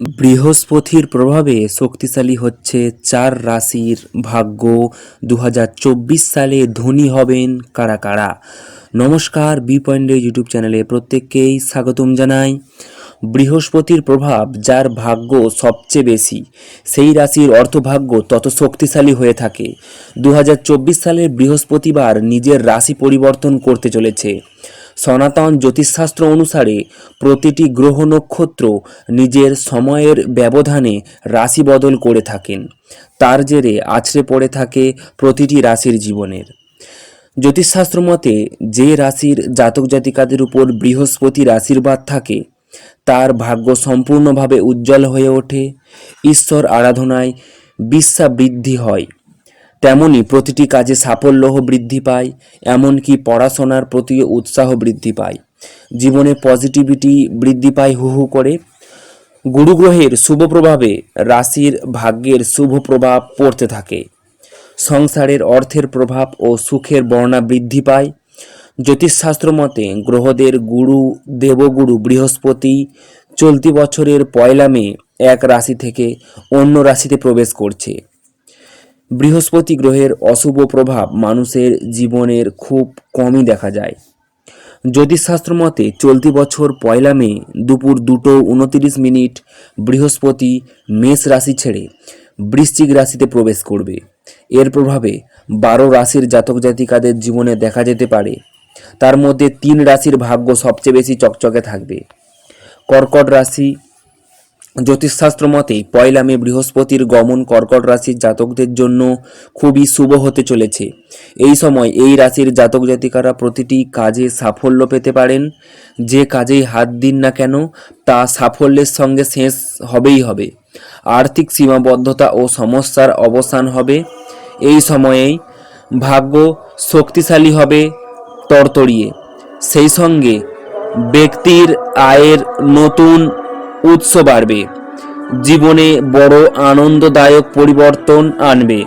বৃহস্পতির প্রভাবে শক্তিশালী হচ্ছে চার রাশির ভাগ্য। দু হাজার চব্বিশ সালে ধনী হবেন কারা কারা? নমস্কার, বি পয়েন্টের ইউটিউব চ্যানেলে প্রত্যেককেই স্বাগতম জানাই। বৃহস্পতির প্রভাব যার ভাগ্য সবচেয়ে বেশি, সেই রাশির অর্থভাগ্য তত শক্তিশালী হয়ে থাকে। দু সালের বৃহস্পতিবার নিজের রাশি পরিবর্তন করতে চলেছে। সনাতন জ্যোতিষশাস্ত্র অনুসারে প্রতিটি গ্রহ নক্ষত্র নিজের সময়ের ব্যবধানে রাশি বদল করে থাকেন। তার জেরে আছড়ে পড়ে থাকে প্রতিটি রাশির জীবনের। জ্যোতিষশাস্ত্র মতে, যে রাশির জাতক জাতিকাদের উপর বৃহস্পতির আশীর্বাদ থাকে, তার ভাগ্য সম্পূর্ণভাবে উজ্জ্বল হয়ে ওঠে, ঈশ্বর আরাধনায় বিশ্বাস বৃদ্ধি হয়। তেমনি প্রতিটি কাজে সাফল্যও বৃদ্ধি পায়, এমনকি পড়াশোনার প্রতি উৎসাহ বৃদ্ধি পায়। জীবনে পজিটিভিটি বৃদ্ধি পায় হু হু করে। গুরু গ্রহের শুভ প্রভাবে রাশির ভাগ্যের শুভ প্রভাব পড়তে থাকে। সংসারের অর্থের প্রভাব ও সুখের বর্ণা বৃদ্ধি পায়। জ্যোতিষশাস্ত্র মতে গ্রহদের গুরু, দেবগুরু বৃহস্পতি চলতি বছরের পয়লা মে এক রাশি থেকে অন্য রাশিতে প্রবেশ করছে। বৃহস্পতি গ্রহের অশুভ প্রভাব মানুষের জীবনের খুব কমই দেখা যায়। জ্যোতিষশাস্ত্র মতে, চলতি বছর পয়লা মে দুপুর দুটো উনতিরিশ মিনিট বৃহস্পতি মেষ রাশি ছেড়ে বৃশ্চিক রাশিতে প্রবেশ করবে। এর প্রভাবে বারো রাশির জাতক জাতিকাদের জীবনে দেখা যেতে পারে। তার মধ্যে তিন রাশির ভাগ্য সবচেয়ে বেশি চকচকে থাকবে। কর্কট রাশি জ্যোতিষশাস্ত্র মতে পয়লা মে বৃহস্পতির গমন কর্কট রাশির জাতকদের জন্য খুবই শুভ হতে চলেছে। এই সময় এই রাশির জাতক জাতিকারা প্রতিটি কাজে সাফল্য পেতে পারেন। যে কাজেই হাত দিন না কেন, তা সাফল্যের সঙ্গে শেষ হবেই হবে। আর্থিক সীমাবদ্ধতা ও সমস্যার অবসান হবে। এই সময়েই ভাগ্য শক্তিশালী হবে তরতরিয়ে। সেই সঙ্গে ব্যক্তির আয়ের নতুন উৎস বাড়বে। জীবনে বড় আনন্দদায়ক পরিবর্তন আনবে।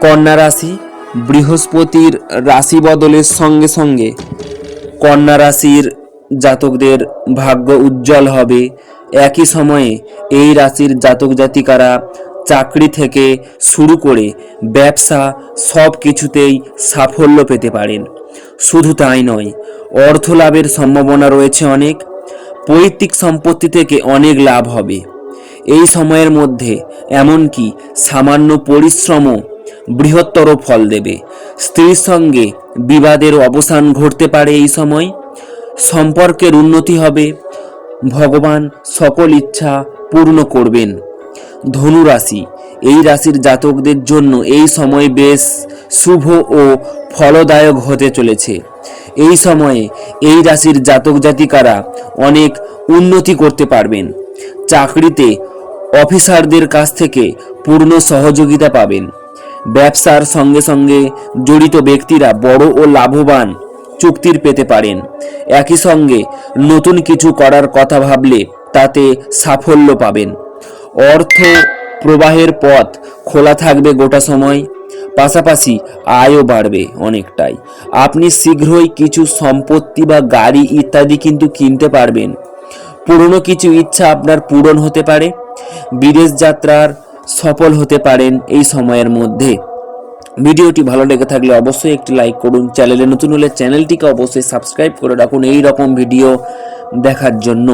কন্যা রাশি বৃহস্পতির রাশি বদলের সঙ্গে সঙ্গে কন্যা রাশির জাতকদের ভাগ্য উজ্জ্বল হবে। একই সময়ে এই রাশির জাতক জাতিকারা চাকরি থেকে শুরু করে ব্যবসা সব কিছুতেই সাফল্য পেতে পারেন। শুধু তাই নয় অর্থ লাভের সম্ভাবনা রয়েছে অনেক। পৈতৃক সম্পত্তি থেকে অনেক লাভ হবে। এই সময়ের মধ্যে এমনকি সামান্য পরিশ্রমও বৃহত্তর ফল দেবে। স্ত্রীর সঙ্গে বিবাদের অবসান ঘটতে পারে এই সময়। সম্পর্কের উন্নতি হবে। ভগবান সকল ইচ্ছা পূর্ণ করবেন। ধনু রাশি এই রাশির জাতকদের জন্য এই সময় বেশ শুভ ও ফলদায়ক হতে চলেছে। এই সময়ে এই রাশির জাতক জাতিকারা অনেক উন্নতি করতে পারবেন। চাকরিতে অফিসারদের কাছ থেকে পূর্ণ সহযোগিতা পাবেন। ব্যবসার সঙ্গে সঙ্গে জড়িত ব্যক্তিরা বড় ও লাভবান চুক্তির পেতে পারেন। একই সঙ্গে নতুন কিছু করার কথা ভাবলে তাতে সাফল্য পাবেন। অর্থ প্রবাহের পথ খোলা থাকবে গোটা সময়। পাশাপাশি আয়ও বাড়বে অনেকটাই। আপনি শীঘ্রই কিছু সম্পত্তি বা গাড়ি ইত্যাদি কিন্তু কিনতে পারবেন। পুরনো কিছু ইচ্ছা আপনার পূরণ হতে পারে। বিদেশ যাত্রার সফল হতে পারেন এই সময়ের মধ্যে। ভিডিওটি ভালো লেগে থাকলে অবশ্যই একটি লাইক করুন। চ্যানেলে নতুন হলে চ্যানেলটিকে অবশ্যই সাবস্ক্রাইব করে রাখুন। এই রকম ভিডিও দেখার জন্য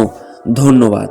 ধন্যবাদ।